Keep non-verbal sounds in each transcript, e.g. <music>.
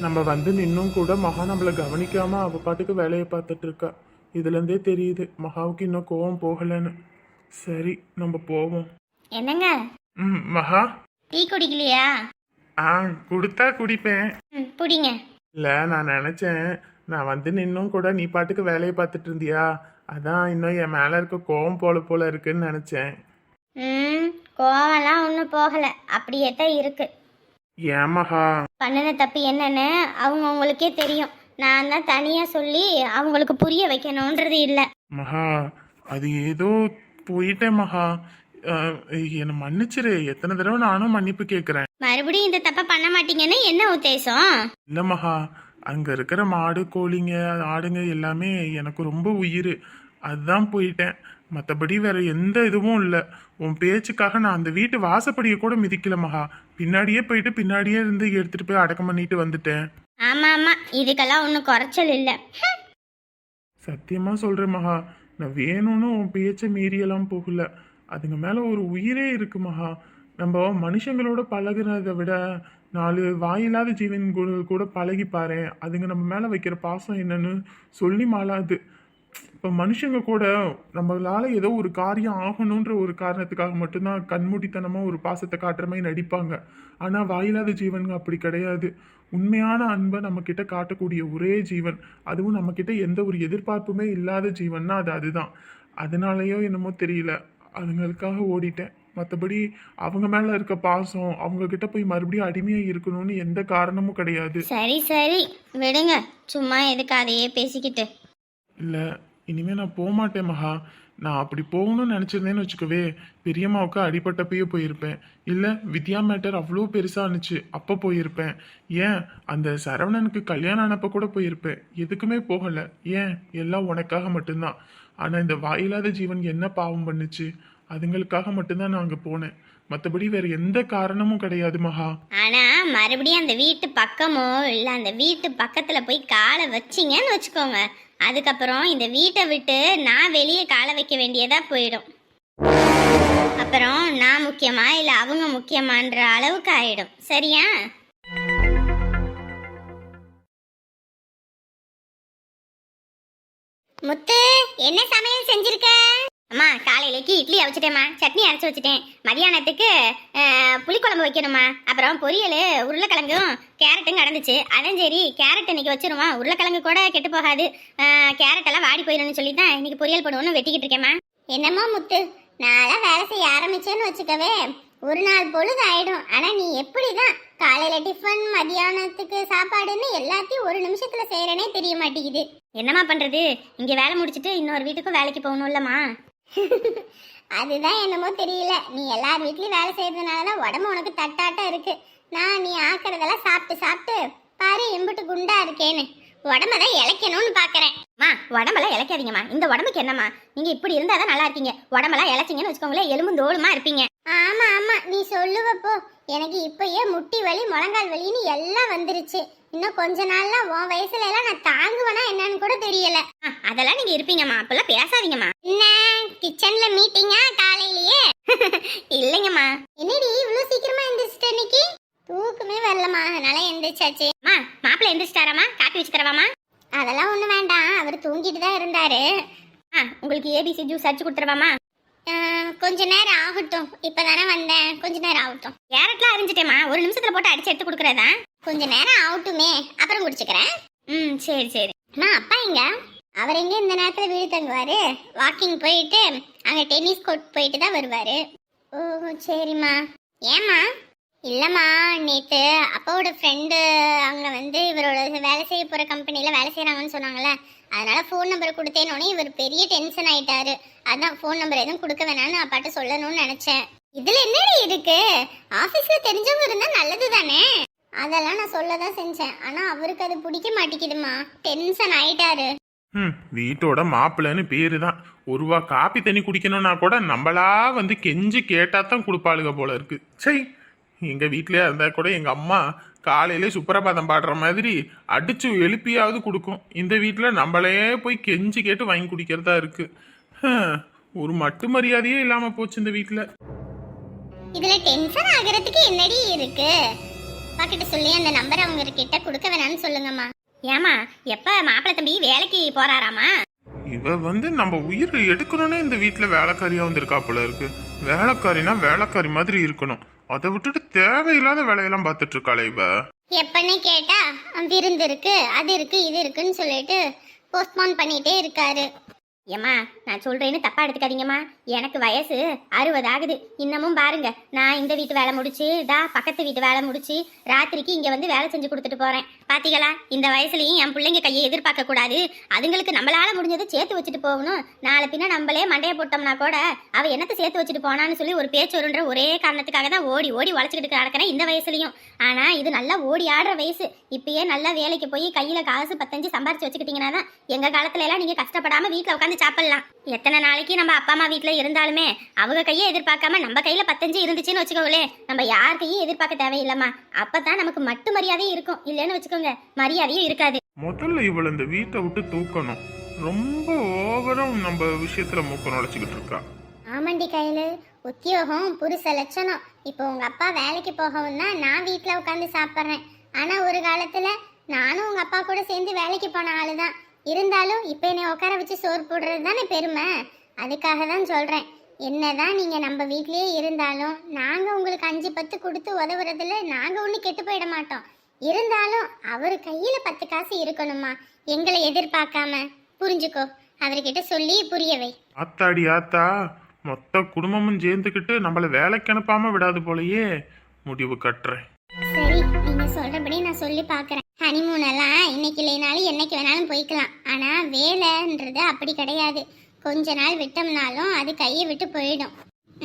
நம்ம வந்து நின்னும் கூட மகா நம்மள கவனிக்காம அவ பாட்டுக்கு வேலையை பார்த்துட்டு இருக்கா. இதுல இருந்தே தெரியுது மகாவுக்கு இன்னும் கோவம் போகலன்னு. சரி நம்ம போவோம். என்னங்க? ம் மகா? டீ குடிக்கலையா? ஆ கொடுத்தா குடிப்பேன். ம் பிடிங்க இல்ல நான் நினைச்சேன் நான் வந்து நின்னும் கூட நீ பாட்டுக்கு வேலையை பார்த்துட்டு இருந்தியா? அதான் இன்னும் என் மேல இருக்க கோவம் போல போல இருக்குன்னு நினைச்சேன். ம் கோவம்லாம் ஒன்றும் போகலை. அப்படியே தான் இருக்கு. ஏன் மகா பண்ணின தப்பு என்னன்னு அவங்க உங்களுக்கே தெரியும். நான் தான் தனியாக சொல்லி அவங்களுக்கு புரிய வைக்கணுன்றது இல்லை. மகா அது ஏதோ போயிட்டேன் மகா. என்னை மன்னிச்சிரு. எத்தனை தடவை நானும் மன்னிப்பு கேட்குறேன் மறுபடியும் இந்த தப்பை பண்ண மாட்டீங்கன்னு என்ன உத்தேசம்? இல்லை மகா அங்கே இருக்கிற மாடு கோழிங்க ஆடுங்க எல்லாமே எனக்கு ரொம்ப உயிர். அதுதான் போயிட்டேன். மற்றபடி வேற எந்த இதுவும் இல்லை. உன் பேச்சுக்காக நான் அந்த வீட்டு வாசப்படியை கூட மிதிக்கல மகா. பின்னாடியே போயிட்டு பின்னாடியே இருந்து எடுத்துட்டு போய் அடக்கம் பண்ணிட்டு வந்துட்டேன். ஆமாம் ஆமாம் இதுக்கெல்லாம் ஒன்றும் குறைச்சல் இல்லை. சத்தியமா சொல்றேன் மகா. நான் வேணும்னு உன் பேச்சை மீறியெல்லாம் போகல. அதுங்க மேல ஒரு உயிரே இருக்கு மகா. நம்ம மனுஷங்களோட பழகுறதை விட நாலு வாயில்லாத ஜீவன் கூட கூட பழகி பாரு அதுங்க நம்ம மேல வைக்கிற பாசம் என்னன்னு சொல்லி மாளாது. இப்போ மனுஷங்க கூட நம்மளால ஏதோ ஒரு காரியம் ஆகணுன்ற ஒரு காரணத்துக்காக மட்டும்தான் கண்மூடித்தனமா ஒரு பாசத்தை காட்டுற மாதிரி நடிப்பாங்க. ஆனா வாயில்லாத ஜீவன்கள் அப்படி கிடையாது. உண்மையான அன்பை நம்ம கிட்ட காட்டக்கூடிய ஒரே ஜீவன் அதுவும் நம்ம கிட்ட எந்த ஒரு எதிர்பார்ப்புமே இல்லாத ஜீவன்னா அது அதுதான். அதனாலயோ என்னமோ தெரியல. அதுங்களுக்காக ஓடிட்டேன். மற்றபடி அவங்க மேல இருக்க பாசம் அவங்க கிட்ட போய் மறுபடியும் அடிமையா இருக்கணும்னு எந்த காரணமும் கிடையாது. சரி சரி. விடுங்க. சும்மா எதுக்கு அதையே பேசிக்கிட்டு? இல்லை. இனிமே நான் போக மாட்டேன் மகா. நான் அப்படி போகணும்னு நினச்சிருந்தேன்னு வச்சுக்கவே பெரியம்மாவுக்கு அடிபட்டப்பயே போயிருப்பேன். இல்லை வித்யா மேட்டர் அவ்வளோ பெருசாக இருந்துச்சு அப்போ போயிருப்பேன். ஏன்? அந்த சரவணனுக்கு கல்யாணம் ஆனப்போ கூட போயிருப்பேன். எதுக்குமே போகலை. ஏன்? எல்லாம் உனக்காக மட்டும்தான். ஆனால் இந்த வாயில்லாத ஜீவன் என்ன பாவம் பண்ணுச்சு? அதுங்களுக்காக மட்டும்தான் நான் அங்கே போனேன். மற்றபடி வேற எந்த காரணமும் கிடையாது மகா. ஆனா மறுபடியும் அந்த வீட்டு பக்கமோ இல்ல அந்த வீட்டு பக்கத்துல போய் காலை வச்சிங்கன்னு வச்சுக்கோங்க. அதுக்கப்புறம் இந்த வீட்டை விட்டு நான் வெளியே காலை வைக்க வேண்டியதா போயிடும். அப்புறம் நான் முக்கியமா இல்ல அவங்க முக்கியமான்ற அளவுக்கு ஆயிடும். சரியா? முத்து என்ன சமையல் செஞ்சிருக்க? அம்மா காலையிலேக்கு இட்லி அவிச்சிட்டேம்மா. சட்னி அரைச்சி வச்சுட்டேன். மதியானத்துக்கு புளிக்குழம்பு வைக்கணுமா அப்புறம் பொரியல் உருளைக்கிழங்கும் கேரட்டும் கடந்துச்சு. அதான் சரி கேரட் இன்னைக்கு வச்சிருமா உருளைக்கிழங்கு கூட கெட்டு போகாது. அஹ், கேரட் எல்லாம் வாடி போயிடும்னு சொல்லி தான் இன்னைக்கு பொரியல் போடுவோம்னு வெட்டிக்கிட்டு இருக்கேம்மா. என்னம்மா முத்து? நான்லாம் வேலை செய்ய ஆரம்பிச்சேன்னு வச்சுக்கவே ஒரு நாள் பொழுது ஆயிடும். ஆனா நீ எப்படிதான் காலையில டிஃபன் மதியானத்துக்கு சாப்பாடுன்னு எல்லாத்தையும் ஒரு நிமிஷத்துல செய்யறனே தெரிய மாட்டேங்குது. என்னம்மா பண்றது? இங்க வேலை முடிச்சிட்டு இன்னொரு வீட்டுக்கும் வேலைக்கு போகணும் இல்லம்மா <laughs> அதுதான் என்னமோ தெரியல. நீ எல்லார் வீட்லயும் வேலை செய்யறதுனால தான் உடம்பு உனக்கு தட்டாட்டம் இருக்கு. நான் நீ ஆக்குறதெல்லாம் சாப்பிட்டு சாப்பிட்டு பாரு எம்பிட்டு குண்டா இருக்கேன்னு. உடம்ப தான் இழைக்கணும்னு பாக்குறேன். மா உடம்பெல்லாம் இழைக்காதீங்கம்மா இந்த உடம்புக்கு என்னம்மா? நீங்க இப்படி இருந்தா தான் நல்லா இருக்கீங்க உடம்பெல்லாம் இழைச்சிங்கன்னு வச்சுக்கோங்களேன் எலும்பு தோலுமா இருப்பீங்க. ஆமா ஆமா. நீ சொல்லுவப்போ எனக்கு இப்பயே முட்டி வலி முழங்கால் வலின்னு எல்லாம் வந்துருச்சு. இன்னும் கொஞ்ச நாள்ல உன் வயசுல எல்லாம் நான் தாங்குவேனா என்னன்னு கூட தெரியல. அதெல்லாம் நீங்க இருப்பீங்கம்மா. அப்பெல்லாம் பேசாதீங்கம்மா. என்ன? கிச்சன்ல மீட்டிங்கா காலையிலேயே? இல்லைங்கம்மா. என்னடி இவ்வளவு சீக்கிரமா எந்திரிச்சிட்ட இன்னைக்கு? தூக்கமே வரலம்மா. அதனால எந்திரிச்சாச்சு. அம்மா மாப்பிள்ள எந்திரிச்சிட்டாராமா காப்பி வச்சு தரவாமா அதெல்லாம் ஒண்ணு வேண்டாம். அவர் தூங்கிட்டு தான் இருந்தாரு. உங்களுக்கு ஏபிசி ஜூஸ் அடிச்சு கொடுத்துருவாமா கொஞ்ச நேரம் ஆகட்டும். இப்பதானே வந்தேன். கொஞ்ச நேரம் ஆகட்டும். கேரட்லாம் அரிஞ்சிட்டேம்மா. ஒரு நிமிஷத்துல போட்டு அடிச்சு எடுத்து கொடுக்குறதா? கொஞ்ச நேரம் ஆகட்டுமே. அப்புறம் குடிச்சுக்கிறேன். ம் சரி சரி. அம்மா அப்பா எங்க? அவர் எங்க இந்த நேரத்துல வீடு தங்குவாரு? வாக்கிங் போயிட்டு அங்க டென்னிஸ் கோர்ட் போயிட்டு தான் வருவாரு. ஓ சரிம்மா. ஏம்மா? இல்லைம்மா நேற்று அப்பாவோட ஃப்ரெண்டு அங்கே வந்து இவரோட வேலை செய்ய போகிற கம்பெனியில் வேலை செய்கிறாங்கன்னு சொன்னாங்கல்ல. அதனால் ஃபோன் நம்பர் கொடுத்தேனோடனே இவர் பெரிய டென்ஷன் ஆயிட்டாரு. அதான் ஃபோன் நம்பர் எதுவும் கொடுக்க வேணாம்னு அப்பாட்ட சொல்லணும்னு நினச்சேன். இதில் என்னடி இருக்கு? ஆஃபீஸில் தெரிஞ்சவங்க இருந்தால் நல்லது தானே? அதெல்லாம் நான் சொல்ல தான் செஞ்சேன். ஆனால் அவருக்கு அது பிடிக்க மாட்டேங்குதுமா டென்ஷன் ஆயிட்டாரு. ம் வீட்டோட மாப்பிள்ளைன்னு பேரு தான் ஒரு ரூபா காப்பி தண்ணி குடிக்கணும்னா கூட நம்மளா வந்து கெஞ்சி கேட்டா தான் கொடுப்பாளுங்க போல இருக்கு. சரி எங்கள் வீட்டிலே இருந்தால் கூட எங்கள் அம்மா காலையிலே சுப்பிரபாதம் பாடுற மாதிரி அடிச்சு எழுப்பியாவது கொடுக்கும். இந்த வீட்டில் நம்மளே போய் கெஞ்சி கேட்டு வாங்கி குடிக்கிறதா இருக்கு. ஒரு மட்டு மரியாதையே இல்லாம போச்சு இந்த வீட்டில் இதுல டென்ஷன் ஆகுறதுக்கு என்னடி இருக்கு? அப்பா கிட்ட சொல்லி அந்த நம்பர் அவங்க கிட்ட கொடுக்க வேணாம்னு சொல்லுங்கம்மா. ஏமா எப்ப மாப்பிள்ளை தம்பி வேலைக்கு போறாராமா இவ வந்து நம்ம உயிர் எடுக்கணும்னே இந்த வீட்டில் வேலைக்காரியா வந்திருக்கா போல இருக்கு. வேலைக்காரினா வேலைக்காரி மாதிரி இருக்கணும். அதை விட்டுட்டு தேவையில்லாத வேலையெல்லாம் பார்த்துட்டு இருக்காளே இவ. எப்பன்னு கேட்டா விருந்து இருக்கு அது இருக்கு இது இருக்குன்னு சொல்லிட்டு போஸ்ட்போன் பண்ணிட்டே இருக்காரு. ஏம்மா நான் சொல்றேன்னு தப்பா எடுத்துக்காதீங்கம்மா. எனக்கு வயசு அறுபது ஆகுது. இன்னமும் பாருங்க நான் இந்த வீட்டு வேலை முடிச்சு தா பக்கத்து வீட்டு வேலை முடிச்சு ராத்திரிக்கு இங்க வந்து வேலை செஞ்சு கொடுத்துட்டு போறேன். பாத்தீங்களா? இந்த வயசுலயும் என் பிள்ளைங்க கையை எதிர்பார்க்க கூடாது. அதுங்களுக்கு நம்மளால முடிஞ்சதை சேர்த்து வச்சுட்டு போகணும். நாளை பின்ன நம்மளே மண்டைய போட்டோம்னா கூட அவ என்னத்தை சேர்த்து வச்சுட்டு போனான்னு சொல்லி ஒரு பேச்சு வருன்ற ஒரே காரணத்துக்காக தான் ஓடி ஓடி உழைச்சிக்கிட்டு நடக்கிறேன் இந்த வயசுலயும். ஆனா இது நல்லா ஓடி ஆடுற வயசு. இப்பயே நல்லா வேலைக்கு போய் கையில காசு பத்தஞ்சு சம்பாரிச்சு வச்சுக்கிட்டீங்கன்னா தான் எங்க காலத்துல எல்லாம் நீங்க கஷ்டப்படாம வீட்ல உட்காந்து சாப்பிடலாம். எத்தனை நாளைக்கு நம்ம அப்பா அம்மா வீட்ல இருந்தாலுமே அவங்க கையை எதிர்பார்க்காம நம்ம கையில பத்தஞ்சு இருந்துச்சுன்னு வச்சுக்கோங்களே நம்ம யார் கையும் எதிர்பார்க்க தேவையில்லம்மா. அப்பதான் நமக்கு மட்டு மரியாதையும் இருக்கும். இல்லைன்னு வச்சுக்கோங்க மரியாதையும் இருக்காது. முதல்ல இவளை இந்த வீட்டை விட்டு தூக்கணும். ரொம்ப ஓவரம் நம்ம விஷயத்துல மூக்க நுழைச்சிக்கிட்டு இருக்கா. ஆமாண்டி கையில. உத்தியோகம் புருஷ லட்சணம். இப்போ உங்க அப்பா வேலைக்கு போகவும் தான் நான் வீட்டில் உட்காந்து சாப்பிட்றேன். ஆனா ஒரு காலத்துல நானும் உங்க அப்பா கூட சேர்ந்து வேலைக்கு போன ஆளு தான் இருந்தாலும் இப்போ என்னை உட்கார வச்சு சோறு போடுறது தானே பெருமை? அதுக்காக தான் சொல்றேன். என்னதான் நீங்க நம்ம வீட்லயே இருந்தாலும் நாங்க உங்களுக்கு அஞ்சு பத்து கொடுத்து உதவுறதுல நாங்க ஒண்ணு கெட்டு போயிட மாட்டோம். இருந்தாலும் அவர் கையில பத்து காசு இருக்கணுமா? எங்களை எதிர்பார்க்காம. புரிஞ்சுக்கோ. அவர்கிட்ட சொல்லி புரிய வை. ஆத்தாடி ஆத்தா. மொத்த குடும்பமும் சேர்ந்துக்கிட்டு நம்மள வேலைக்கு அனுப்பாம விடாது போலயே. முடிவு கட்டுறேன். சரி நீங்க சொல்றபடி நான் சொல்லி பார்க்கறேன் ஹனிமூன் எல்லாம் இன்னைக்கு இல்லைனாலும் என்னைக்கு வேணாலும் போய்க்கலாம். ஆனா வேலைன்றது அப்படி கிடையாது. கொஞ்ச நாள் விட்டோம்னாலும் அது கையை விட்டு போயிடும்.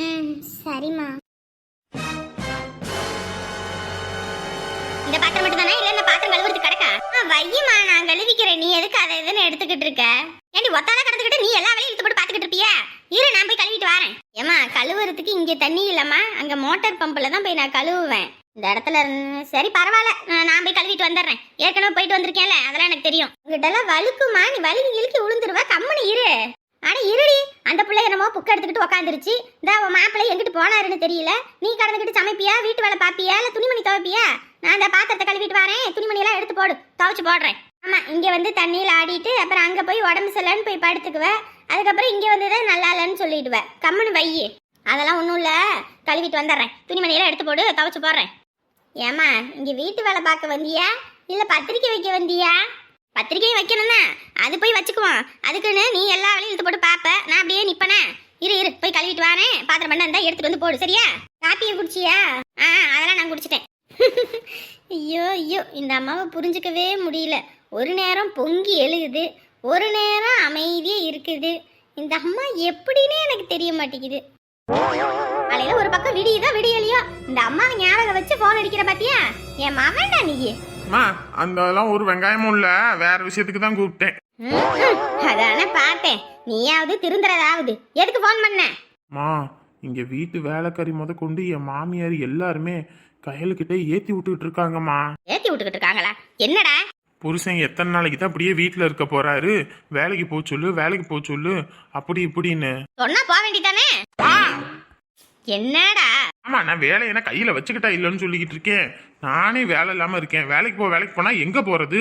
ம் சரிம்மா. இந்த பாத்திரம் மட்டும் தானே இல்ல இந்த பாத்திரம் கழுவுறதுக்கு கிடக்கா? வையமா நான் கழுவிக்கிறேன். நீ எதுக்கு அதை இதுன்னு எடுத்துக்கிட்டு இருக்க? ஏண்டி ஒத்தால கிடந்துக்கிட்டு நீ எல்லா வேலையும் இழுத்து போட்டு பாத்துக்கிட்டு இருப்பியா? இரு நான் போய் கழுவிட்டு வரேன். ஏமா கழுவுறதுக்கு இங்க தண்ணி இல்லம்மா. அங்க மோட்டார் பம்பில் தான் போய் நான் கழுவுவேன். இந்த இடத்துல இருந்து- சரி பரவாயில்ல. நான் போய் கழுவிட்டு வந்துடுறேன். ஏற்கனவே போயிட்டு வந்திருக்கேன்ல அதெல்லாம் எனக்கு தெரியும். உங்ககிட்டலாம் வலுக்குமா நீ வழுக்கி இழுக்கி விழுந்துருவ கம்மனு இரு. ஆனா இருடி. அந்த பிள்ளை என்னமோ புக்க எடுத்துக்கிட்டு உக்காந்துருச்சு. இந்த உன் மாப்பிள்ளை எங்கிட்டு போனாருன்னு தெரியல. நீ கடந்துக்கிட்டு சமைப்பியா? வீட்டு வேலை பாப்பியா? இல்ல துணிமணி துவைப்பியா? நான் அந்த பாத்திரத்தை கழுவிட்டு வரேன். துணிமணி எல்லாம் எடுத்து போடு. துவைச்சு போடுறேன். ஆமா இங்க வந்து தண்ணியில ஆடிட்டு அப்புறம் அங்க போய் உடம்பு சரியில்லைன்னு போய் படுத்துக்குவேன் அதுக்கப்புறம் இங்க வந்துதான் நல்லா இல்லைன்னு சொல்லிடுவேன் கம்முன்னு வையி. அதெல்லாம் ஒன்றும் இல்லை. கழுவிட்டு வந்துடுறேன். துணிமணியெல்லாம் எடுத்து போடு. துவைச்சு போடுறேன். ஏமா இங்க வீட்டு வேலை பார்க்க வந்தியா? இல்ல பத்திரிக்கை வைக்க வந்தியா? பத்திரிக்கை வைக்கணும் தான் அது போய் வச்சுக்குவோம். அதுக்குன்னு நீ எல்லா வேலையும் இழுத்து போட்டு பாப்ப. நான் அப்படியே நிப்பனே. இரு இரு போய் கழுவிட்டு வானே. பாத்திரம் பண்ண இருந்தா எடுத்துட்டு வந்து போடு சரியா? காப்பியை குடிச்சியா? ஆ அதெல்லாம் நான் குடிச்சிட்டேன். <laughs> ஐயோ ஐயோ இந்த அம்மாவை புரிஞ்சுக்கவே முடியல. ஒரு நேரம் பொங்கி எழுகுது ஒரு நேரம் அமைதியே இருக்குது. இந்த அம்மா எப்படின்னே எனக்கு தெரிய மாட்டேங்குது. காலையில ஒரு பக்கம் விடியுதா விடியலையோ இந்த அம்மாவை ஞாபகம் வச்சு போன் அடிக்கிற பாத்தியா? என் மகன்டா நீ. அம்மா அந்த அதெல்லாம் ஒரு வெங்காயமும் இல்ல வேற விஷயத்துக்கு தான் கூப்பிட்டேன். அதானே பார்த்தேன். நீயாவது திருந்துறதாவது. எதுக்கு ஃபோன் பண்ண? மா இங்க வீட்டு வேலைக்காரி முத கொண்டு என் மாமியார் எல்லாருமே கையலுக்கிட்ட ஏத்தி விட்டுக்கிட்டு இருக்காங்கம்மா. ஏத்தி விட்டுக்கிட்டு இருக்காங்களா? என்னடா? புருஷன் எத்தனை நாளைக்கு தான் அப்படியே வீட்டில் இருக்க போறாரு? வேலைக்கு போக சொல்லு வேலைக்கு போக சொல்லு. அப்படி இப்படின்னு. சொன்னா போக வேண்டியதானே? என்னடா? ஆமா நான் வேலை என்ன கையில வச்சுக்கிட்டா இல்லைன்னு சொல்லிக்கிட்டு இருக்கேன். நானே வேலை இல்லாம இருக்கேன். வேலைக்கு போ வேலைக்கு போனா எங்க போறது?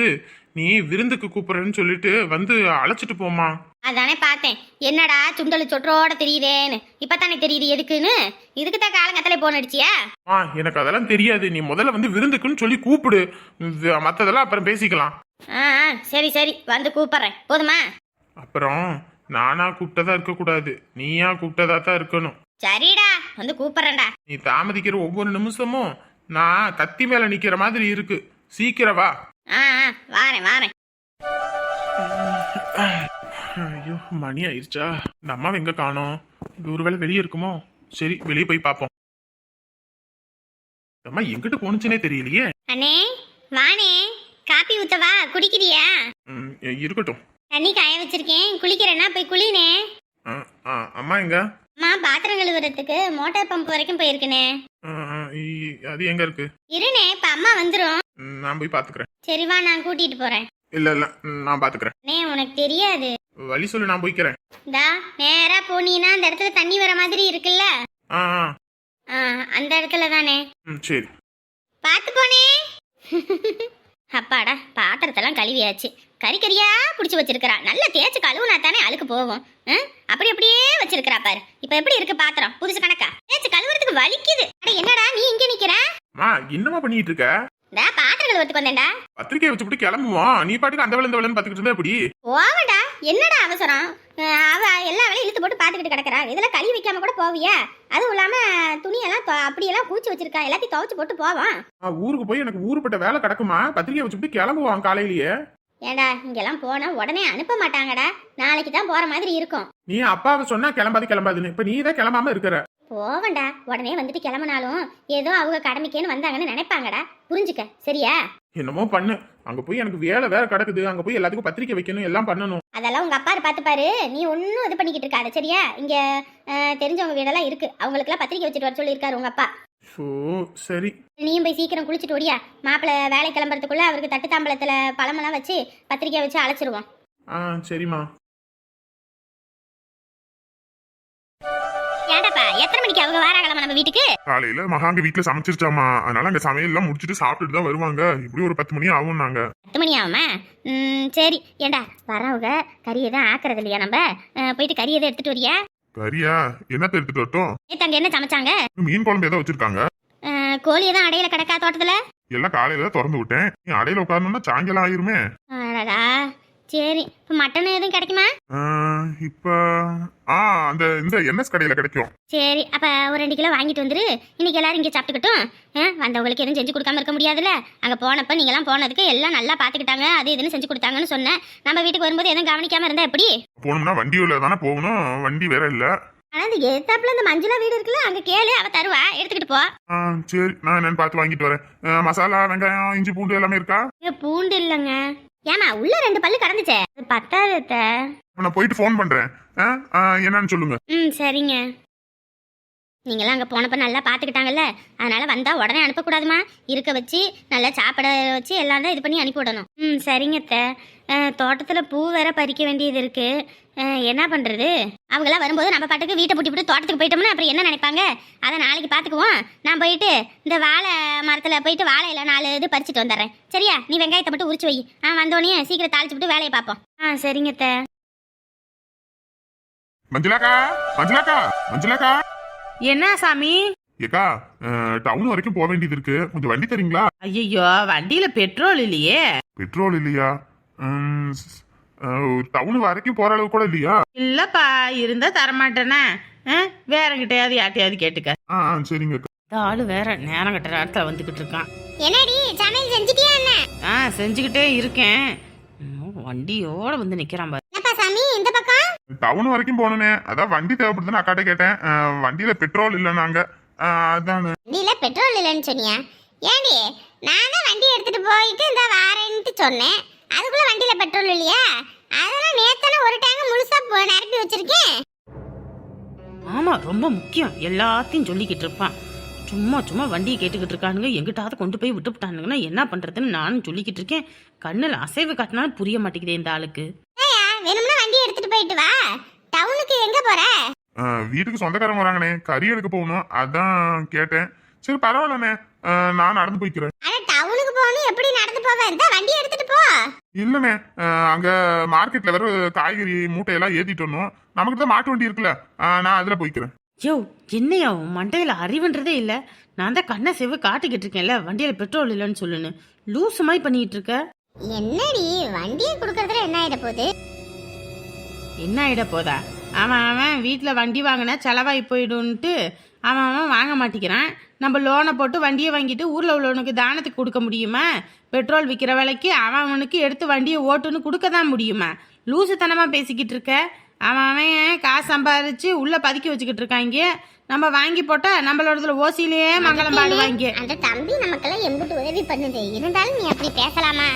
நீ விருந்துக்கு கூப்பிடுறேன்னு சொல்லிட்டு வந்து அழைச்சிட்டு போமா அதானே பார்த்தேன். என்னடா சுண்டல் சொற்றோட தெரியுதேன்னு. இப்பதானே தெரியுது எதுக்குன்னு? இதுக்கு தான் காலங்கத்திலே போன் அடிச்சியா? ஆ எனக்கு அதெல்லாம் தெரியாது. நீ முதல்ல வந்து விருந்துக்குன்னு சொல்லி கூப்பிடு. மத்ததெல்லாம் அப்புறம் பேசிக்கலாம். ஆ ஆ, சரி சரி. வந்து கூப்பிடுறேன். போதுமா? அப்புறம் நானா கூப்பிட்டதா இருக்கக்கூடாது. நீயா கூப்பிட்டதா தான் இருக்கணும். சரிடா வந்து கூப்பிடுறேன்டா. நீ தாமதிக்கிற ஒவ்வொரு நிமிஷமும் நான் கத்தி மேல நிக்கிற மாதிரி இருக்கு. சீக்கிரம் வா. ஆ ஆ வாரேன் வாரேன். ஐயோ மணி ஆயிடுச்சா. இந்த அம்மாவை எங்க காணோம்? இது ஒருவேளை வெளியே இருக்குமோ? சரி வெளியே போய் பார்ப்போம். இந்த அம்மா எங்கிட்டு போனுச்சுனே தெரியலையே. அண்ணே வாணே காப்பி ஊத்தவா குடிக்கிறியா? ம், இருக்கட்டும். தண்ணி காய வச்சிருக்கேன் குளிக்கிறேன்னா போய் குளினே. ஆ, ஆ, அம்மா எங்க? அம்மா பாத்திரம் கழுவுறதுக்கு மோட்டார் பம்ப் வரைக்கும் போயிருக்குனே. அது எங்க இருக்கு? இருனே இப்ப அம்மா வந்துரும். நான் போய் பாத்துக்கிறேன். சரி வா நான் கூட்டிட்டு போறேன். இல்ல இல்ல நான் பாத்துக்கிறேன். அண்ணே உனக்கு தெரியாது. வழி சொல்லு நான் போய்க்கிறேன். தா நேரா போனீன்னா அந்த இடத்துல தண்ணி வர மாதிரி இருக்குல்ல? ஆ அந்த இடத்துல தானே. சரி. பார்த்து போனே. அப்பாடா பாத்திரத்தெல்லாம் கழுவியாச்சு. கறி கறியா பிடிச்சி வச்சிருக்கிறா. நல்லா தேய்ச்சி கழுவுனா தானே அழுக்கு போகும்? அப்படி அப்படியே வச்சிருக்கிறா பாரு. இப்ப எப்படி இருக்கு பாத்திரம்? புதுசு கணக்கா? தேய்ச்சி கழுவுறதுக்கு வலிக்குது. அட என்னடா நீ இங்க நிக்கிற? மா என்னமா பண்ணிட்டு இருக்க இந்த பாத்திரம் கழுவுறதுக்கு வந்தேன்டா. பத்திரிக்கையை வச்சுட்டு கிளம்புவோம். நீ பாட்டுக்கு அந்த வேலை இந்த வேலைன்னு பாத்துக்கிட்டு இருந்தா எப்படி? போவடா. என்னடா அவசரம்? அவ எல்லா வேலையும் இழுத்து போட்டு பாத்துக்கிட்டு கிடக்குறா. இதெல்லாம் கழுவி வைக்காம கூட போவியா? அதுவும் இல்லாம துணியெல்லாம் அப்படியெல்லாம் கூச்சி வச்சிருக்கா. எல்லாத்தையும் துவைச்சு போட்டு போவான். ஊருக்கு போய் எனக்கு ஊருப்பட்ட வேலை கிடக்குமா? பத்திரிக்கையை வச்சுட்டு கிளம்புவான் காலையிலேயே. ஏண்டா இங்கெல்லாம் போனா உடனே அனுப்ப மாட்டாங்கடா. நாளைக்கு தான் போற மாதிரி இருக்கும். நீ அப்பாவை சொன்னா கிளம்பாது கிளம்பாதுன்னு. இப்ப நீ தான் கிளம்பாம இருக்கிற. போவண்டா உடனே வந்துட்டு கிளம்புனாலும் ஏதோ அவங்க கடமைக்கேன்னு வந்தாங்கன்னு நினைப்பாங்கடா. புரிஞ்சுக்க. சரியா? என்னமோ பண்ணு. அங்க போய் எனக்கு வேலை வேற கிடக்குது. அங்க போய் எல்லாத்துக்கும் பத்திரிக்கை வைக்கணும் எல்லாம் பண்ணணும். அதெல்லாம் உங்க அப்பா பார்த்துப்பாரு நீ ஒன்றும் இது பண்ணிக்கிட்டு இருக்காத. சரியா? இங்க தெரிஞ்சவங்க வீடெல்லாம் இருக்கு. அவங்களுக்குலாம் பத்திரிக்கை வச்சுட்டு வர சொல்லியிருக்காரு உங்க அப்பா. ஸோ சரி. நீயும் போய் சீக்கிரம் குளிச்சுட்டு ஓடியா. மாப்பிள்ளை வேலை கிளம்புறதுக்குள்ள அவருக்கு தட்டு தாம்பளத்துல பழமெல்லாம் வச்சு பத்திரிக்கை வச்சு அழைச்சிருவோம். ஆ சரிம்மா. ஏண்டாப்பா எத்தனை மணிக்கு அவங்க வாராங்களா நம்ம வீட்டுக்கு? காலையில மகாங்க வீட்டுல சமைச்சிருச்சாமா அதனால அங்க சமையல் எல்லாம் முடிச்சிட்டு சாப்பிட்டுட்டு தான் வருவாங்க. இப்படி ஒரு பத்து மணி ஆகும் நாங்க. பத்து மணி ஆகுமா? ம் சரி. ஏண்டா வரவங்க கறி எதுவும் ஆக்குறது இல்லையா நம்ம? அஹ், போயிட்டு கறி எதுவும் எடுத்துட்டு வரியா? கரியா என்ன எடுத்துட்டு வரட்டும்? நேத்து அங்க என்ன சமைச்சாங்க? மீன் குழம்பு ஏதோ வச்சிருக்காங்க. கோழி எதுவும் அடையில கிடக்கா தோட்டத்துல? எல்லாம் காலையில தான் திறந்து விட்டேன். நீ அடையில உட்காரணும்னா சாயங்காலம் ஆயிருமே. அடடா. சரி இப்போ மட்டன் எதுவும் கிடைக்குமா? ஆ, இப்ப ஆ அந்த இந்த என்எஸ் கடையில கிடைக்கும். சரி அப்ப ஒரு ரெண்டு கிலோ வாங்கிட்டு வந்துரு. இன்னைக்கு எல்லாரும் இங்கே சாப்பிட்டுக்கட்டும். வந்தவங்களுக்கு எதுவும் செஞ்சு கொடுக்காம இருக்க முடியாதுல்ல. அங்கே போனப்ப நீங்களாம் போனதுக்கு எல்லாம் நல்லா பார்த்துக்கிட்டாங்க அது இதுன்னு செஞ்சு கொடுத்தாங்கன்னு சொன்னேன். நம்ம வீட்டுக்கு வரும்போது எதுவும் கவனிக்காம இருந்தா எப்படி? போகணும்னா வண்டியில தானே போகணும். வண்டி வேற இல்ல. ஆனால் இந்த எத்தாப்புல இந்த மஞ்சுளா வீடு இருக்குல்ல அங்கே கேளு அவ தருவா. எடுத்துக்கிட்டு போ. ஆ, சரி நான் என்னன்னு பார்த்து வாங்கிட்டு வரேன். மசாலா வெங்காயம் இஞ்சி பூண்டு எல்லாமே இருக்கா? பூண்டு இல்லைங்க. ஏமா உள்ள ரெண்டு பல்லு கடந்துச்சே. அது பத்தாது அத்தை. இப்ப நான் போயிட்டு ஃபோன் பண்றேன் என்னன்னு சொல்லுங்க. ம் சரிங்க. நீங்களாம் அங்கே போனப்ப நல்லா பார்த்துக்கிட்டாங்கல்ல அதனால வந்தால் உடனே அனுப்பக்கூடாதுமா. இருக்க வச்சு நல்லா சாப்பிட வச்சு எல்லாம் தான் இது பண்ணி அனுப்பி விடணும். ம் சரிங்க அத்தை தோட்டத்தில் பூ வேற பறிக்க வேண்டியது இருக்கு. அஹ், என்ன பண்ணுறது அவங்களாம் வரும்போது நம்ம பாட்டுக்கு வீட்டை பூட்டி போட்டு தோட்டத்துக்கு போயிட்டோம்னா அப்புறம் என்ன நினைப்பாங்க? அதை நாளைக்கு பார்த்துக்குவோம் நான் போயிட்டு இந்த வாழை மரத்தில் போயிட்டு வாழையில நாலு இது பறிச்சுட்டு வந்துடுறேன். சரியா? நீ வெங்காயத்தை மட்டும் உரிச்சு வை. ஆ வந்தோடனே சீக்கிரம் தாளிச்சு விட்டு வேலையை பார்ப்போம். ஆ சரிங்க அத்தை. மஞ்சுளாக்கா மஞ்சுளாக்கா மஞ்சுளாக்கா. என்ன சாமி? ஏக்கா டவுன் வரைக்கும் போக வேண்டியது இருக்கு. கொஞ்சம் வண்டி தரீங்களா? ஐயோ வண்டியில பெட்ரோல் இல்லையே. பெட்ரோல் இல்லையா? டவுன் வரைக்கும் போற அளவு கூட இல்லையா? இல்லப்பா இருந்தா தரமாட்டேனே. ஆ, வேற கிட்டயாவது யார்ட்டையாவது கேட்டுக்க. ஆ சரிங்க. இந்த ஆளு வேற நேரம் கட்ட நேரத்துல வந்துகிட்டு இருக்கான். என்னடி சமையல் செஞ்சுட்டியா என்ன? ஆ செஞ்சுக்கிட்டே இருக்கேன். வண்டியோட வந்து நிக்கிறான் பாரு. என்னப்பா சாமி இந்த பக்கம்? டவுன் வரைக்கும் போனனே அதான் வண்டி தேவைப்படுதுன்னு அக்காட்ட கேட்டேன். வண்டியில பெட்ரோல் இல்லை நாங்க அதான். வண்டியில பெட்ரோல் இல்லைன்னு சொன்னியா? ஏண்டி நான் தான் வண்டி எடுத்துட்டு போயிட்டு இந்த வாரேன்ட்டு சொன்னேன். அதுக்குள்ள வண்டியில பெட்ரோல் இல்லையா? அதெல்லாம் நேத்தான ஒரு டேங்க் முழுசா நிரப்பி வச்சிருக்கேன். ஆமா ரொம்ப முக்கியம். எல்லாத்தையும் சொல்லிக்கிட்டு இருப்பான். சும்மா சும்மா வண்டியை கேட்டுக்கிட்டு இருக்கானுங்க. எங்கிட்டாவது கொண்டு போய் விட்டுவிட்டானுங்கன்னா என்ன பண்றதுன்னு நானும் சொல்லிக்கிட்டு இருக்கேன். கண்ணுல அசைவு காட்டினாலும் புரிய மாட்டேங்குதே இந்த ஆளுக்கு. வேணும்னா வண்டி எடுத்துட்டு போயிட்டு வா. டவுனுக்கு எங்க போற? வீட்டுக்கு சொந்தக்காரங்க வராங்கண்ணே. கறி எடுக்க போகணும். அதான் கேட்டேன். சரி பரவாயில்லண்ணே. நான் நடந்து போய்க்கிறேன். அட டவுனுக்கு போகணும். எப்படி நடந்து போவ? இந்த வண்டி எடுத்துட்டு இல்லண்ணே அங்க மார்க்கெட்ல வேற காய்கறி மூட்டையெல்லாம் ஏத்திட்டு வரணும் நமக்கு தான் மாட்டு வண்டி இருக்குல்ல நான் அதுல போய்க்கிறேன். யோ என்னையா உன் மண்டையில அறிவுன்றதே இல்ல. நான் தான் கண்ணை செவ்வு காட்டிக்கிட்டு இருக்கேன்ல வண்டியில பெட்ரோல் இல்லைன்னு சொல்லுன்னு. லூசு மாதிரி பண்ணிட்டு இருக்க. என்னடி வண்டியை கொடுக்கறதுல என்ன ஆயிட போகுது? என்ன ஆயிட போதா? அவன் அவன் வீட்டில் வண்டி வாங்கினா செலவாகி போயிடும்ன்ட்டு அவன் அவன் வாங்க மாட்டேங்கிறான் நம்ம லோனை போட்டு வண்டியை வாங்கிட்டு ஊரில் உள்ளவனுக்கு தானத்துக்கு கொடுக்க முடியுமா? பெட்ரோல் விற்கிற விலைக்கு அவன் அவனுக்கு எடுத்து வண்டியை ஓட்டுன்னு கொடுக்க தான் முடியுமா? லூசுத்தனமாக பேசிக்கிட்டு இருக்க. அவன் அவன் காசு சம்பாதிச்சு உள்ளே பதுக்கி வச்சுக்கிட்டு இருக்காங்க நம்ம வாங்கி போட்டால் நம்மளோடதுல ஓசியிலேயே மங்களம் பாடுவாங்க. அந்த தம்பி நமக்கெல்லாம் எம்பிட்டு உதவி பண்ணுது. இருந்தாலும் நீ அப்படி பேசலாமா?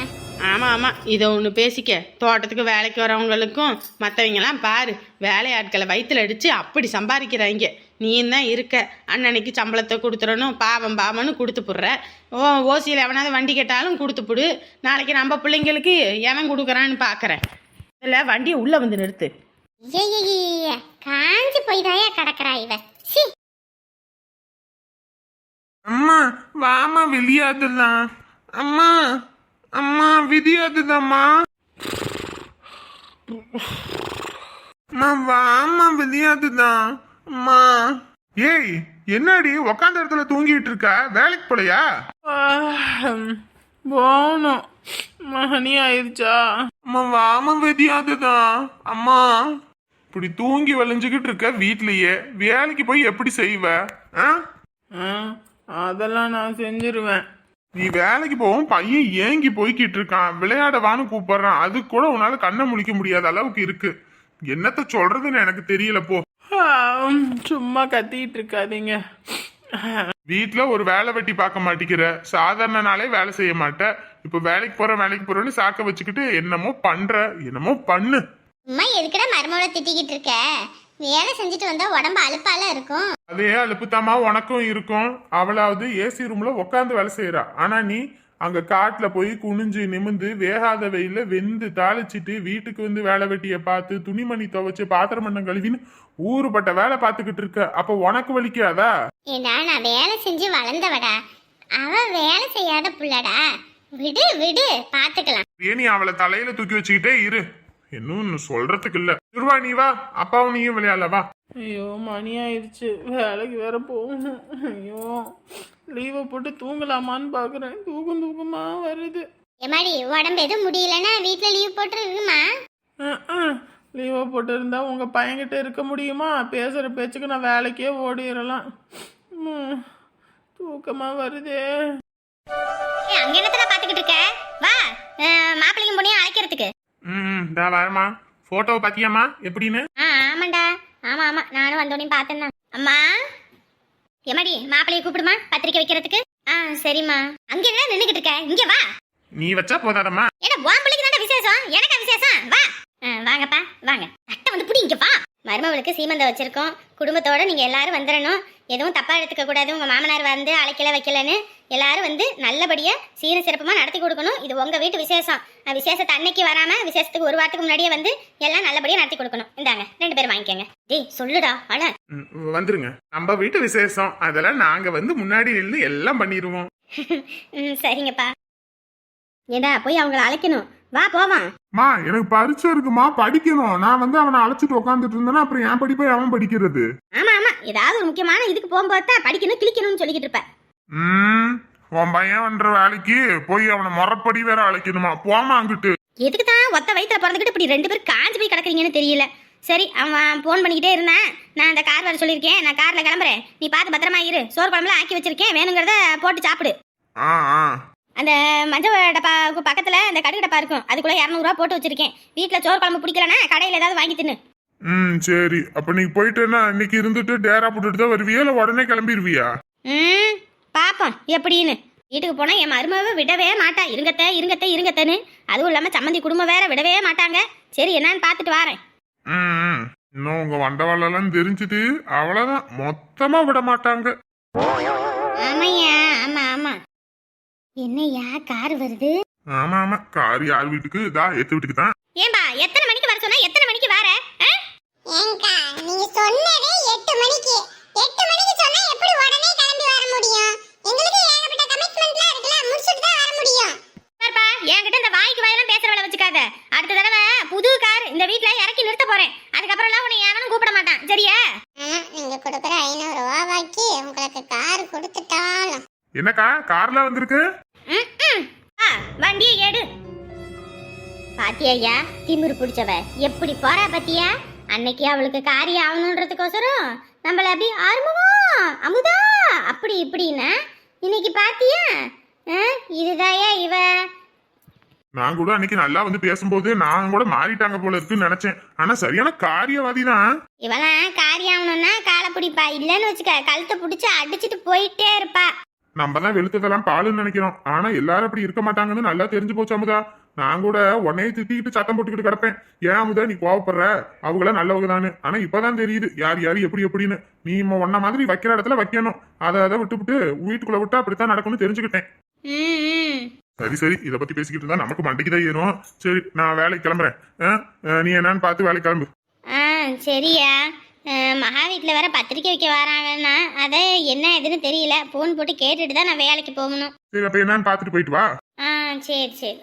ஆமாம் ஆமாம் இதை ஒன்று பேசிக்க. தோட்டத்துக்கு வேலைக்கு வரவங்களுக்கும் மற்றவங்கெல்லாம் பாரு. வேலையாட்களை வயிற்றுல அடித்து அப்படி சம்பாதிக்கிறாங்க. நீயும் தான் இருக்க. அன்னன்னைக்கு சம்பளத்தை கொடுத்துடணும் பாவம் பாவம்னு கொடுத்து புடுற. ஓ ஓசியில் எவனாவது வண்டி கேட்டாலும் கொடுத்து புடு. நாளைக்கு நம்ம பிள்ளைங்களுக்கு எவன் கொடுக்குறான்னு பார்க்குறேன் இதில் வண்டியை உள்ளே வந்து நிறுத்து. காஞ்சு போய் தாயா கிடக்குறா இவ. சீ. அம்மா வாமா வெளியாதலாம் அம்மா அம்மா விதி அதுதாம்மா அம்மா வாம்மா விதி அதுதான் அம்மா. ஏய் என்னடி உக்காந்த இடத்துல தூங்கிட்டு இருக்க? வேலைக்கு போலையா? போகணும். மணி ஆயிடுச்சா அம்மா வாமா விதி அதுதான் அம்மா. இப்படி தூங்கி வளைஞ்சுக்கிட்டு இருக்க வீட்லயே வேலைக்கு போய் எப்படி செய்வ? அதெல்லாம் நான் செஞ்சிருவேன். நீ வேலைக்கு போவும் பையன் ஏங்கி போய்கிட்டு இருக்கான். விளையாடவான்னு கூப்பிடுறான். அது கூட உன்னால கண்ணை முழிக்க முடியாத அளவுக்கு இருக்கு. என்னத்த சொல்றதுன்னு எனக்கு தெரியல போ. சும்மா கத்திட்டு இருக்காதீங்க. வீட்ல ஒரு வேலை வெட்டி பார்க்க மாட்டேங்கிற சாதாரண நாளே வேலை செய்ய மாட்ட. இப்ப வேலைக்கு போற வேலைக்கு போறேன்னு சாக்க வச்சுக்கிட்டு என்னமோ பண்ற என்னமோ பண்ணு. அம்மா எதுக்குடா மருமகளை திட்டிக்கிட்டு இருக்க? வேலை செஞ்சுட்டு வந்தா உடம்பு அலுப்பால இருக்கும். அதே அலுப்புத்தாமா உனக்கும் இருக்கும். அவளாவது ஏசி ரூம்ல உட்காந்து வேலை செய்யறா ஆனா நீ அங்க காட்டுல போய் குனிஞ்சு நிமிந்து வேகாத வெயில வெந்து தாளிச்சிட்டு வீட்டுக்கு வந்து வேலை வெட்டிய பார்த்து துணிமணி துவைச்சு பாத்திரம் பண்ண கழுவின்னு ஊருப்பட்ட வேலை பார்த்துக்கிட்டு இருக்க. அப்ப உனக்கு வலிக்காதா? ஏண்டா நான் வேலை செஞ்சு வளர்ந்தவடா. அவ வேலை செய்யாத புள்ளடா. விடு விடு பாத்துக்கலாம். ஏன் அவளை தலையில தூக்கி வச்சுக்கிட்டே இரு. இன்னும் சொல்றதுக்கு இல்ல. இருவா நீ வா. அப்பாவும் நீயும் விளையாடல வா. ஐயோ மணி ஆயிடுச்சு. வேலைக்கு வேற போகணும். ஐயோ. லீவை போட்டு தூங்கலாமான்னு பார்க்குறேன் தூக்கம் தூக்கமா வருது. எம்மாடி உடம்பு எதுவும் முடியலன்னா வீட்டுல லீவ் போட்டுருக்குமா? லீவை போட்டு இருந்தா உங்க பையன்கிட்ட இருக்க முடியுமா? பேசுற பேச்சுக்கு நான் வேலைக்கே ஓடிடலாம் ம், தூக்கமா வருதே. அங்க என்னத்துல பாத்துக்கிட்டு இருக்க? வா மாப்பிள்ளையும் பொண்ணையும் அழைக்கிறதுக்கு. ம் இதா வரமா போட்டோவை பாத்தியாமா எப்படின்னு? ஆ ஆமாண்டா. ஆமா ஆமா. நானும் வந்தோடனே பார்த்தேன் அம்மா? எம்மாடி மாப்பிள்ளைய கூப்பிடுமா? பத்திரிக்கை வைக்கிறதுக்கு? ஆ சரிம்மா. அங்க என்ன நின்னுகிட்டு இருக்க? இங்க வா. நீ வச்சா போதாதம்மா. ஏன்னா உன் பிள்ளைக்கு தானே விசேஷம். எனக்கா விசேஷம்? வா. ஆ, வாங்கப்பா வாங்க. தட்டை வந்து புடி இங்க வா. மருமகளுக்கு சீமந்தம் வச்சிருக்கோம். குடும்பத்தோட நீங்க எல்லாரும் வந்துடணும் எதுவும் தப்பா எடுத்துக்க கூடாது. உங்க மாமனார் வந்து அழைக்கல வைக்கலன்னு எல்லாரும் வந்து நல்லபடியா சீர சிறப்புமா நடத்தி கொடுக்கணும். இது உங்க வீட்டு விசேஷம். விசேஷத்தை அன்னைக்கு வராம விசேஷத்துக்கு ஒரு வாரத்துக்கு முன்னாடியே வந்து எல்லாம் நல்லபடியா நடத்தி கொடுக்கணும். இந்தாங்க ரெண்டு பேரும் வாங்கிக்கோங்க. டேய் சொல்லுடா ம், வந்துருங்க. நம்ம வீட்டு விசேஷம். அதெல்லாம் நாங்க வந்து முன்னாடி நின்று எல்லாம் பண்ணிடுவோம் <laughs> சரிங்கப்பா. ஏடா போய் அவங்கள அழைக்கணும். வா போவான் மா எனக்கு பரீட்சை இருக்குமா? படிக்கணும். நான் வந்து அவனை அழைச்சிட்டு உட்காந்துட்டு இருந்தேன்னா அப்புறம் என் படிப்பை அவன் படிக்கிறது. ஆமா ஆமா. ஏதாவது ஒரு முக்கியமான இதுக்கு போகும்போது தான் படிக்கணும் கிளிக்கணும்னு சொல்லிக்கிட்டு இருப்ப ம் உன் பையன் பண்ற வேலைக்கு போய் அவனை முறப்படி வேற அழைக்கணுமா? போமா அங்கிட்டு. எதுக்கு தான் ஒத்த வயிற்றுல பிறந்துக்கிட்டு இப்படி ரெண்டு பேரும் காஞ்சு போய் கிடக்குறீங்கன்னு தெரியல. சரி அவன் ஃபோன் பண்ணிக்கிட்டே இருந்தான். நான் அந்த கார் வர சொல்லியிருக்கேன். நான் காரில் கிளம்புறேன். நீ பார்த்து பத்திரமா இரு. சோறு குழம்புல ஆக்கி வச்சிருக்கேன். வேணுங்கிறத போட்டு சாப்பிடு. ஆ ஆ. அந்த மஞ்சள் டப்பாவுக்கு பக்கத்தில் அந்த கடுகு டப்பா இருக்கும். அதுக்குள்ளே இரநூறுவா போட்டு வச்சிருக்கேன். வீட்டில் சோறு குழம்பு பிடிக்கலன்னா கடையில் ஏதாவது வாங்கி தின்னு. ம் சரி. அப்ப நீ போயிட்டேன்னா இன்னைக்கு இருந்துட்டு டேரா போட்டுட்டு தான் வருவியா? இல்ல உடனே கிளம்பிடுவியா ம் பார்ப்போம் எப்படின்னு. வீட்டுக்கு போனால் என் மருமவை விடவே மாட்டா. இருங்கத்த இருங்கத்த இருங்கத்தன்னு. அதுவும் இல்லாமல் சம்மந்தி குடும்பம் வேற விடவே மாட்டாங்க. சரி என்னன்னு பார்த்துட்டு வரேன். ம். இன்னும் உங்க வண்டவாளெல்லாம் தெரிஞ்சுது அவ்வளவுதான். மொத்தமா விட மாட்டாங்க. ஆமாய்யா ஆமா ஆமா. என்னய்யா கார் வருது? ஆமா ஆமா. கார் யார் வீட்டுக்கு? இதா எத்து வீட்டுக்கு தான். ஏன்பா எத்தனை மணிக்கு வர சொன்னா? எத்தனை மணிக்கு வர? ஏங்கா நீங்க சொன்னதே எட்டு மணிக்கு. எட்டு மணிக்கு சொன்னா எப்படி உடனே கிளம்பி வர முடியும்? எங்களுக்கு ஏகப்பட்ட கமிட்மெண்ட்லாம் இருக்குல்ல முடிச்சுட்டு தான் வர முடியும். பாருப்பா என்கிட்ட இந்த வாய்க்கு வாயெல்லாம் பேசுற வேலை வச்சுக்காத. அடுத்த தடவை புது கார் இந்த வீட்ல இறக்கி நிறுத்த போறேன். அதுக்கப்புறம்லாம் உன்னை யாரும் கூப்பிட மாட்டான். சரியா? நீங்க கொடுக்குற ஐநூறு ரூபாய்க்கு உங்களுக்கு கார் கொடுத்துட்டாலும். என்னக்கா கார்ல வந்திருக்கு? வண்டியை எடு. பாத்தியா திமிரு பிடிச்சவ. எப்படி போறா பாத்தியா? அன்னைக்கு அவளுக்கு காரியம் ஆகணுன்றதுக்கோசரம் நம்மள அப்படி ஆர்வமா அமுதா அப்படி இப்படின்னா. இன்னைக்கு பாத்தியா? இதுதாயா இவ? நான் கூட அன்னைக்கு நல்லா வந்து பேசும்போது நான் கூட மாறிட்டாங்க போல இருக்குன்னு நினைச்சேன். ஆனா சரியான காரியவாதி தான் இவெல்லாம் காரியம் ஆகணும்னா காலை பிடிப்பா இல்லைன்னு வச்சுக்க கழுத்தை பிடிச்சி அடிச்சிட்டு போயிட்டே இருப்பா. நம்ம தான் வெளுத்ததெல்லாம் பாலுன்னு நினைக்கிறோம். ஆனா எல்லாரும் அப்படி இருக்க மாட்டாங்கன்னு நல்லா தெரிஞ்சு போச்சு அமுதா. நான் கூட உன்னையே திட்டிக்கிட்டு சத்தம் போட்டுக்கிட்டு கிடப்பேன். ஏன் அமுதா நீ கோவப்படுற? அவங்களாம் நல்லவங்க தானு ஆனா இப்பதான் தெரியுது யார் யார் எப்படி எப்படின்னு. நீ ஒன்ன மாதிரி வைக்கிற இடத்துல வைக்கணும். அதை அதை விட்டுவிட்டு வீட்டுக்குள்ள விட்டா அப்படித்தான் நடக்கும்னு தெரிஞ்சுக்கிட்டேன். சரி சரி. இதை பத்தி பேசிக்கிட்டு இருந்தா நமக்கு மண்டைக்கு தான் ஏறும். சரி நான் வேலைக்கு கிளம்புறேன். நீ என்னன்னு பார்த்து வேலைக்கு கிளம்பு. சரியா? மகா வீட்டில் வேற பத்திரிக்கை வைக்க வராங்கன்னா அதை என்ன எதுன்னு தெரியல. ஃபோன் போட்டு கேட்டுட்டு தான் நான் வேலைக்கு போகணும். சரி அப்ப என்னன்னு பார்த்துட்டு போயிட்டு வா. ஆ சரி சரி.